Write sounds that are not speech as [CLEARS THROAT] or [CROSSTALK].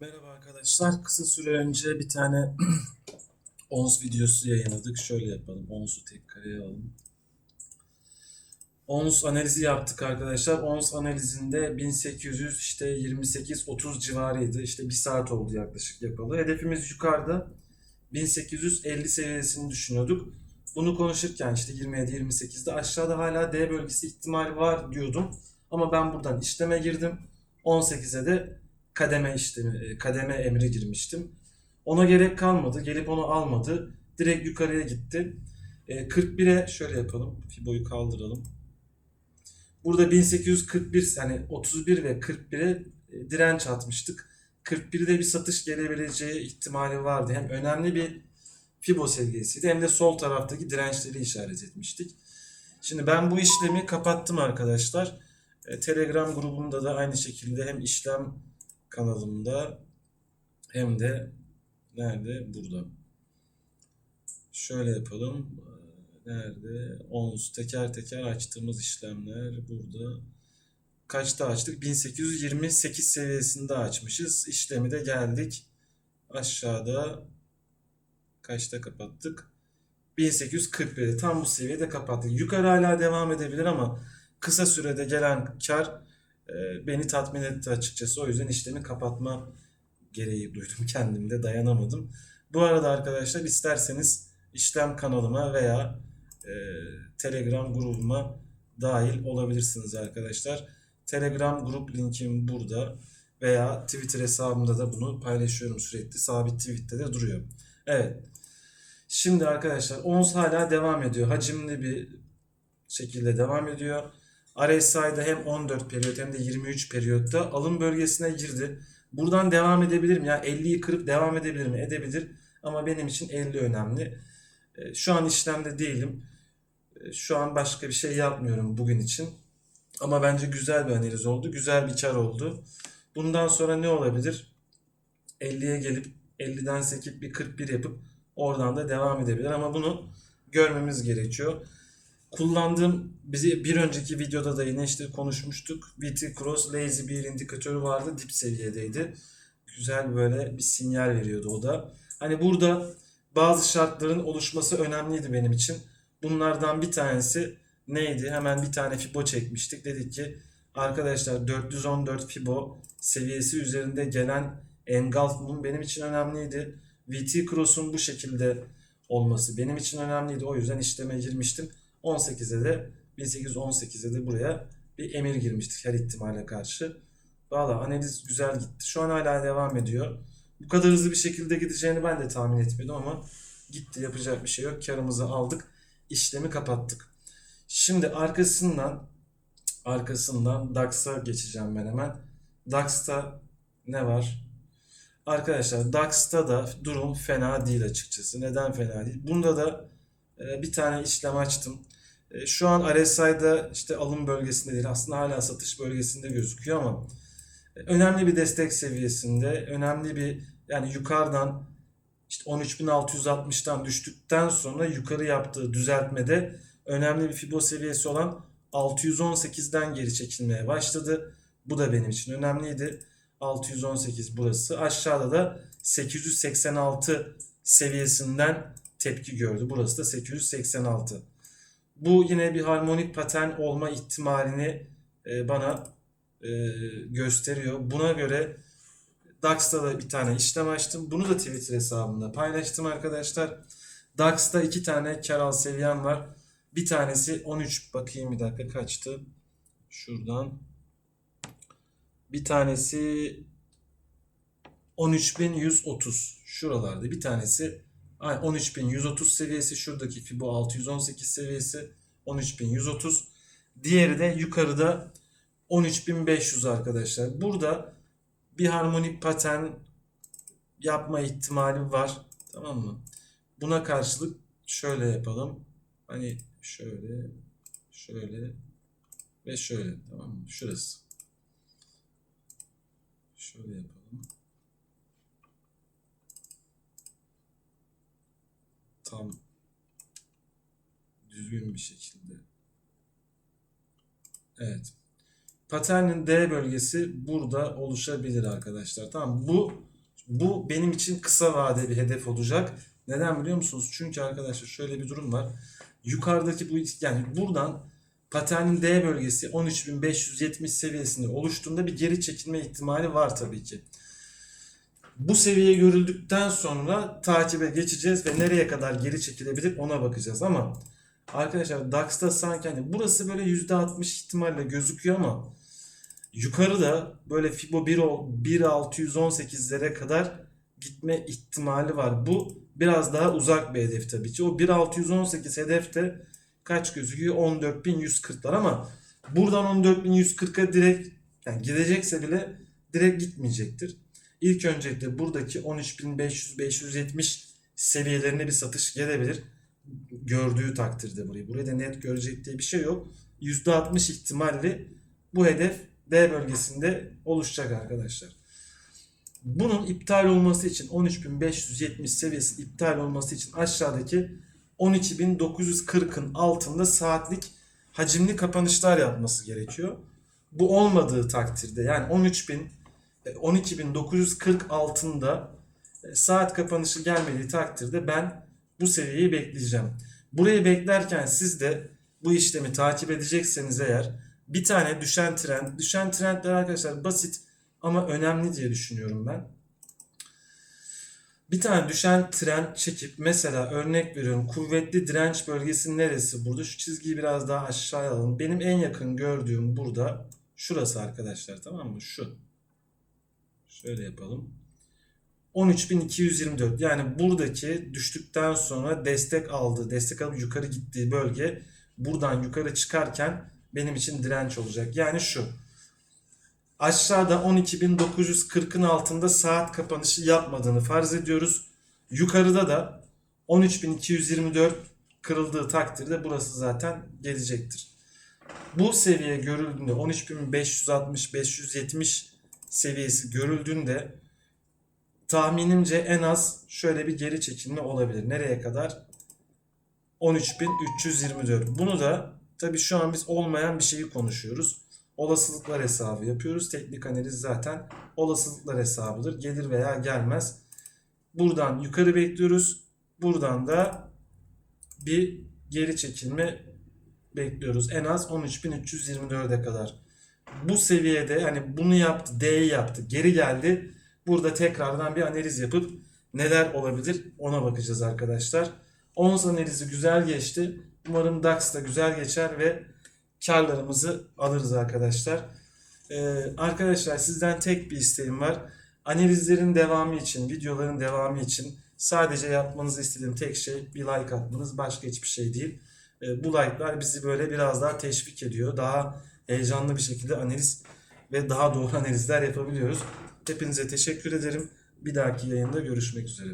Merhaba arkadaşlar. Kısa süre önce bir tane [CLEARS THROAT] ONS videosu yayınladık. Şöyle yapalım. ONS'u tek kareye alalım. ONS analizi yaptık arkadaşlar. ONS analizinde 1800 işte 28-30 civarıydı. İşte bir saat oldu yaklaşık yapalı. Hedefimiz yukarıda. 1850 seviyesini düşünüyorduk. Bunu konuşurken işte 27-28'de aşağıda hala D bölgesi ihtimali var diyordum. Ama ben buradan işleme girdim. 18'e de kademe işlemi, e, kademe emri girmiştim. Ona gerek kalmadı. Gelip onu almadı. Direkt yukarıya gitti. E, 41'e şöyle yapalım. Fibo'yu kaldıralım. Burada 1841 yani 31 ve 41'e e, direnç atmıştık. 41'de bir satış gelebileceği ihtimali vardı. Hem önemli bir Fibo seviyesiydi hem de sol taraftaki dirençleri işaret etmiştik. Şimdi ben bu işlemi kapattım arkadaşlar. E, Telegram grubumda da aynı şekilde hem işlem kanalımda hem de nerede? Burada. Şöyle yapalım. Ee, Nerede? Ons teker teker açtığımız işlemler burada. Kaçta açtık? 1828 seviyesinde açmışız. İşlemi de geldik. Aşağıda kaçta kapattık? 1841'de tam bu seviyede kapattık. Yukarı hala devam edebilir ama kısa sürede gelen kar beni tatmin etti açıkçası. O yüzden işlemi kapatma gereği duydum [LAUGHS] kendimde dayanamadım. Bu arada arkadaşlar isterseniz işlem kanalıma veya e, Telegram grubuma dahil olabilirsiniz arkadaşlar. Telegram grup linkim burada veya Twitter hesabımda da bunu paylaşıyorum sürekli. Sabit tweette de duruyor. Evet. Şimdi arkadaşlar ons hala devam ediyor. Hacimli bir şekilde devam ediyor. RSI'da hem 14 periyot hem de 23 periyotta alım bölgesine girdi. Buradan devam edebilirim. Yani 50'yi kırıp devam edebilir mi? Edebilir. Ama benim için 50 önemli. E, Şu an işlemde değilim. E, Şu an başka bir şey yapmıyorum bugün için. Ama bence güzel bir analiz oldu. Güzel bir kar oldu. Bundan sonra ne olabilir? 50'ye gelip 50'den sekip bir 41 yapıp oradan da devam edebilir. Ama bunu görmemiz gerekiyor. Kullandığım bizi bir önceki videoda da yine işte konuşmuştuk. VT Cross Lazy bir indikatörü vardı. Dip seviyedeydi. Güzel böyle bir sinyal veriyordu o da. Hani burada bazı şartların oluşması önemliydi benim için. Bunlardan bir tanesi neydi? Hemen bir tane Fibo çekmiştik. Dedik ki arkadaşlar 414 Fibo seviyesi üzerinde gelen engulf mum benim için önemliydi. VT Cross'un bu şekilde olması benim için önemliydi. O yüzden işleme girmiştim. 18'e de 1818'e de buraya bir emir girmiştik her ihtimale karşı. Valla analiz güzel gitti. Şu an hala devam ediyor. Bu kadar hızlı bir şekilde gideceğini ben de tahmin etmiyordum ama gitti yapacak bir şey yok. Karımızı aldık. işlemi kapattık. Şimdi arkasından arkasından DAX'a geçeceğim ben hemen. DAX'ta ne var? Arkadaşlar DAX'ta da durum fena değil açıkçası. Neden fena değil? Bunda da bir tane işlem açtım. E, Şu an RSI'da işte alım bölgesinde değil aslında hala satış bölgesinde gözüküyor ama e, önemli bir destek seviyesinde önemli bir yani yukarıdan işte 13.660'tan düştükten sonra yukarı yaptığı düzeltmede önemli bir Fibo seviyesi olan 618'den geri çekilmeye başladı. Bu da benim için önemliydi. 618 burası. Aşağıda da 886 seviyesinden tepki gördü. Burası da 886. Bu yine bir harmonik patern olma ihtimalini e, bana e, gösteriyor. Buna göre DAX'ta da bir tane işlem açtım. Bunu da Twitter hesabımda paylaştım arkadaşlar. DAX'ta iki tane kar al seviyem var. Bir tanesi 13 bakayım bir dakika kaçtı. Şuradan. Bir tanesi 13.130 şuralarda. Bir tanesi 13.130 seviyesi şuradaki Fibo 618 seviyesi 13.130. Diğeri de yukarıda 13.500 arkadaşlar. Burada bir harmonik patern yapma ihtimali var. Tamam mı? Buna karşılık şöyle yapalım. Hani şöyle, şöyle ve şöyle. Tamam mı? Şurası. Şöyle yapalım. Tam düzgün bir şekilde. Evet. Paternin D bölgesi burada oluşabilir arkadaşlar. Tamam bu Bu benim için kısa vade bir hedef olacak. Neden biliyor musunuz? Çünkü arkadaşlar şöyle bir durum var. Yukarıdaki bu yani buradan paternin D bölgesi 13.570 seviyesinde oluştuğunda bir geri çekilme ihtimali var tabii ki. Bu seviye görüldükten sonra takibe geçeceğiz ve nereye kadar geri çekilebilir ona bakacağız ama arkadaşlar DAX'ta sanki hani burası böyle %60 ihtimalle gözüküyor ama yukarıda böyle Fibo 1 1.618'lere kadar gitme ihtimali var. Bu biraz daha uzak bir hedef tabii ki. O 1.618 hedefte kaç gözüküyor? 14.140'lar ama buradan 14.140'a direkt yani gidecekse bile direkt gitmeyecektir. İlk öncelikle buradaki 13.500-570 seviyelerine bir satış gelebilir. Gördüğü takdirde burayı. Burayı da net görecek diye bir şey yok. %60 ihtimalle bu hedef D bölgesinde oluşacak arkadaşlar. Bunun iptal olması için 13.570 seviyesi iptal olması için aşağıdaki 12.940'ın altında saatlik hacimli kapanışlar yapması gerekiyor. Bu olmadığı takdirde yani 13.000 12.940 altında e, saat kapanışı gelmediği takdirde ben bu seviyeyi bekleyeceğim. Burayı beklerken siz de bu işlemi takip edecekseniz eğer bir tane düşen trend, düşen trendler arkadaşlar basit ama önemli diye düşünüyorum ben. Bir tane düşen trend çekip mesela örnek veriyorum kuvvetli direnç bölgesi neresi burada? Şu çizgiyi biraz daha aşağıya alalım. Benim en yakın gördüğüm burada şurası arkadaşlar tamam mı? Şu. Şöyle yapalım. 13.224 yani buradaki düştükten sonra destek aldığı, destek alıp yukarı gittiği bölge buradan yukarı çıkarken benim için direnç olacak. Yani şu. Aşağıda 12.940'ın altında saat kapanışı yapmadığını farz ediyoruz. Yukarıda da 13.224 kırıldığı takdirde burası zaten gelecektir. Bu seviye görüldüğünde 13.560-570 seviyesi görüldüğünde tahminimce en az şöyle bir geri çekilme olabilir. Nereye kadar? 13.324. Bunu da tabii şu an biz olmayan bir şeyi konuşuyoruz. Olasılıklar hesabı yapıyoruz. Teknik analiz zaten olasılıklar hesabıdır. Gelir veya gelmez. Buradan yukarı bekliyoruz. Buradan da bir geri çekilme bekliyoruz. En az 13.324'e kadar. Bu seviyede hani bunu yaptı, D'yi yaptı, geri geldi. Burada tekrardan bir analiz yapıp neler olabilir ona bakacağız arkadaşlar. Ons analizi güzel geçti. Umarım DAX da güzel geçer ve karlarımızı alırız arkadaşlar. Ee, arkadaşlar sizden tek bir isteğim var. Analizlerin devamı için, videoların devamı için sadece yapmanızı istediğim tek şey bir like atmanız. Başka hiçbir şey değil. Ee, bu like'lar bizi böyle biraz daha teşvik ediyor. Daha heyecanlı bir şekilde analiz ve daha doğru [LAUGHS] analizler yapabiliyoruz. Hepinize teşekkür ederim. Bir dahaki yayında görüşmek üzere.